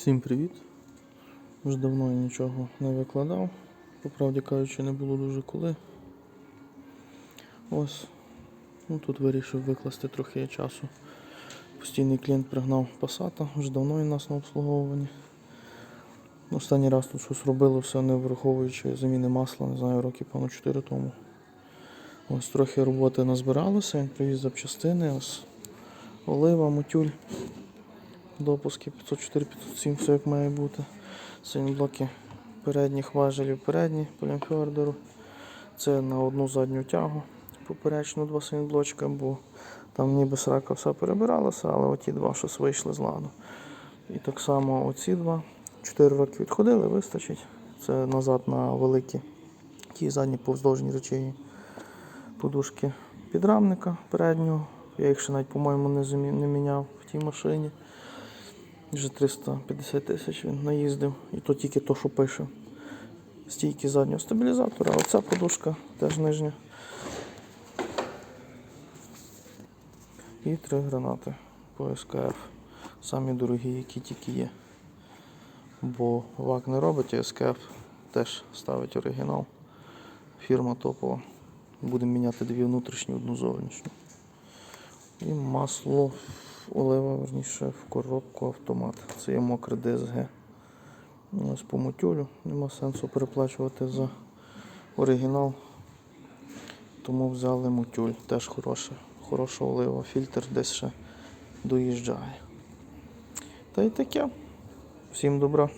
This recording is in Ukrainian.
Всім привіт! Вже давно я нічого не викладав. По правді кажучи, не було дуже коли. Ось. Ну, тут вирішив викласти трохи часу. Постійний клієнт пригнав пасата, вже давно він нас на обслуговуванні. Останній раз тут щось робили, все не враховуючи заміни масла, не знаю, років певно 4 тому. Ось трохи роботи назбиралося, він привіз запчастини, ось олива, мотюль. Допуски 504-507, все як має бути. Блоки передніх важелів передні по лімфьордеру. Це на одну задню тягу. Поперечну два синблочка, бо там ніби срака все перебиралося, але оті два щось вийшли з ладу. І так само оці два. Чотири роки відходили, вистачить. Це назад на великі ті задні повздовжні речені подушки підрамника переднього. Я їх ще навіть, по-моєму, не, не міняв в тій машині. Вже 350 тисяч він наїздив. І то тільки то, що пише. Стійки заднього стабілізатора. а Оця подушка теж нижня. І три гранати по СКФ. Самі дорогі, які тільки є. Бо ВАК не робить, а СКФ теж ставить оригінал. Фірма топова. Будемо міняти дві внутрішні, одну зовнішню. І масло олива, верніше, в коробку автомат. Це є мокре ДСГ. Ось по мотюлю. Нема сенсу переплачувати за оригінал. Тому взяли мотюль. Теж хороша, хороша олива. Фільтр десь ще доїжджає. Та й таке. Всім добра.